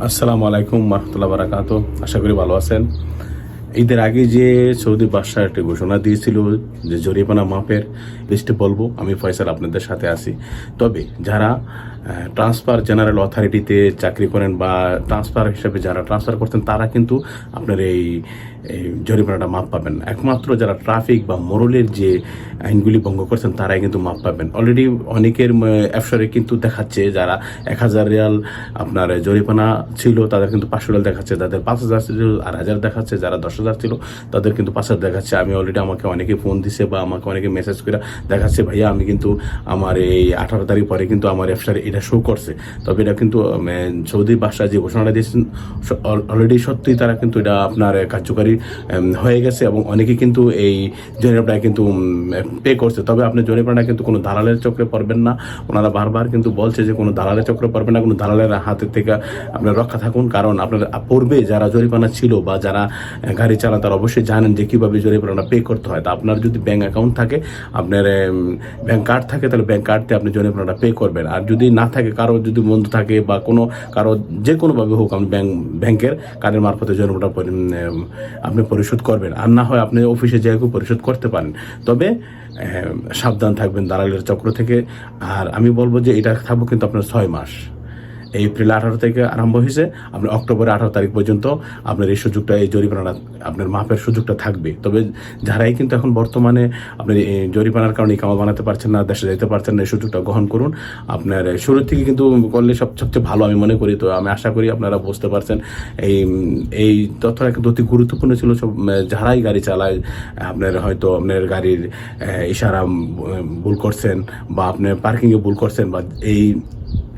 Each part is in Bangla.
আসসালামু আলাইকুম রহমতুল্লাহ বারাকাত আশা করি ভালো আছেন। ঈদের আগে যে সৌদি বাদশাহ একটি ঘোষণা দিয়েছিল যে জরিমানা মাপের লিস্টে বলব, আমি ফয়সাল আপনাদের সাথে আছি তবে যারা ট্রান্সফার জেনারেল অথরিটিতে চাকরি করেন বা ট্রান্সফার হিসেবে যারা ট্রান্সফার করতেন তারা কিন্তু আপনার এই জরিমানাটা মাপ পাবেন। একমাত্র যারা ট্রাফিক বা মোরলের যে আইনগুলি ভঙ্গ করছেন, তারাই কিন্তু মাপ পাবেন অলরেডি অনেকের অ্যাপসরে কিন্তু দেখাচ্ছে যারা এক হাজার রিয়াল আপনার জরিমানা ছিল, তাদের কিন্তু পাঁচশো রিয়াল দেখাচ্ছে যাদের পাঁচ হাজার আর হাজার দেখাচ্ছে, যারা দশ হাজার ছিল, তাদের কিন্তু হাজার দেখাচ্ছে। আমি অলরেডি আমাকে অনেকে ফোন দিছে বা আমাকে অনেকে মেসেজ করে দেখাচ্ছে, ভাইয়া, আমি কিন্তু আমার এই আঠারো তারিখ পরে কিন্তু আমার অ্যাপসারে এটা শো করছে। তবে এটা কিন্তু সৌদি বাদশাহ যে ঘোষণাটা দিয়েছেন অলরেডি সত্যিই তারা কিন্তু এটা আপনার কার্যকারী হয়ে গেছে এবং অনেকে কিন্তু এই জরিমানাটা কিন্তু পে করছে। তবে আপনি জরিমানাটা কিন্তু কোনো দালালের চক্রে পড়বেন না। ওনারা বারবার কিন্তু বলছে যে কোনো দালালের চক্রে পড়বেন না, কোনো দালালের হাতের থেকে আপনার রক্ষা থাকুন। কারণ আপনার পূর্বে যারা জরিমানা ছিল বা যারা গাড়ি চালান তারা অবশ্যই জানেন যে কীভাবে জরিমানাটা পে করতে হয়। তা আপনার যদি ব্যাঙ্ক অ্যাকাউন্ট থাকে, আপনার ব্যাংক কার্ড থাকে, তাহলে ব্যাঙ্ক কার্ডতে আপনি জরিমানাটা পে করবেন। আর যদি না থাকে, কারও যদি বন্ধু থাকে বা কোনো, কারও যে কোনোভাবে হোক, আপনি ব্যাংক ব্যাংকের কার্ডের মারফতে জরিমানাটা আপনি পরিশোধ করবেন। আর না হয় আপনি অফিসে যেয়ে পরিশোধ করতে পারেন। তবে সাবধান থাকবেন দালালের চক্র থেকে। আর আমি বলব যে এটা থাকব কিন্তু আপনার ছয় মাস। এপ্রিল আঠারো থেকে আরম্ভ হয়েছে। আপনার অক্টোবর আঠারো তারিখ পর্যন্ত আপনার এই সুযোগটা, এই জরিমানাটা আপনার মাপের সুযোগটা থাকবে। তবে যারাই কিন্তু এখন বর্তমানে আপনার এই জরিমানার কারণে কামা বানাতে পারছেন না, দেশে যেতে পারছেন না, এই সুযোগটা গ্রহণ করুন। আপনার শুরু থেকে কিন্তু করলে সব, সবচেয়ে ভালো আমি মনে করি। তো আমি আশা করি আপনারা বুঝতে পারছেন এই এই তথ্যটা কিন্তু অতি গুরুত্বপূর্ণ ছিল। সব, যারাই গাড়ি চালায়, আপনার হয়তো আপনার গাড়ির ইশারা ভুল করছেন বা আপনি পার্কিংয়ে ভুল করছেন বা এই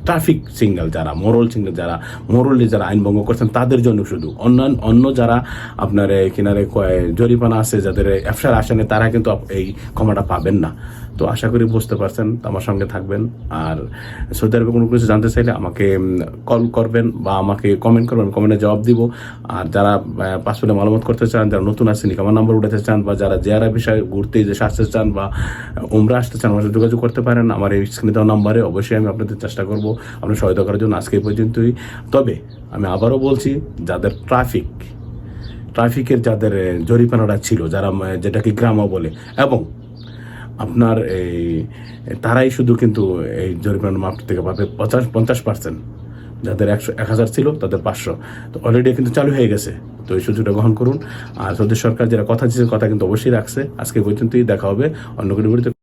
ট্রাফিক সিগন্যাল যারা মোরল সিগন্যাল যারা মোরলে যারা আইন ভঙ্গ করছেন, তাদের জন্য শুধু। অন্য অন্য যারা আপনার কিনারে জরিমানা আছে, যাদের এফসার আসেনে, তারা কিন্তু এই ক্ষমাটা পাবেন না। তো আশা করি বুঝতে পারছেন আমার সঙ্গে থাকবেন। আর সৌদি আরবে কোনো কিছু জানতে চাইলে আমাকে কল করবেন বা আমাকে কমেন্ট করবেন কমেন্টে জবাব দিব। আর যারা পাসপোর্টে মালামত করতে চান যারা নতুন আসেন আমার নাম্বার উঠাতে চান বা যারা জেয়ারা বিষয়ে ঘুরতে যে আসতে চান বা উমরা আসতে চান আমার সাথে যোগাযোগ করতে পারেন। আমার এই স্ক্রিনে দেওয়া নাম্বারে অবশ্যই আমি আপনাদের চেষ্টা করব আপনার সহায়তা করার জন্য আজকে পর্যন্তই। তবে আমি আবারও বলছি যাদের ট্রাফিক ট্রাফিকের যাদের এ, জরিমানাটা ছিল যারা যেটাকে গ্রামও বলে এবং আপনার এই, তারাই শুধু কিন্তু এই জরিমানার মাপ থেকে পাবে পঞ্চাশ পঞ্চাশ পার্সেন্ট। যাদের একশো, এক হাজার ছিল তাদের পাঁচশো। তো অলরেডি কিন্তু চালু হয়ে গেছে। তো এই সুযোগটা গ্রহণ করুন। আর সৌদি সরকার যারা কথা দিয়েছে, কথা কিন্তু অবশ্যই রাখছে। আজকে পর্যন্তই দেখা হবে অন্য কোনো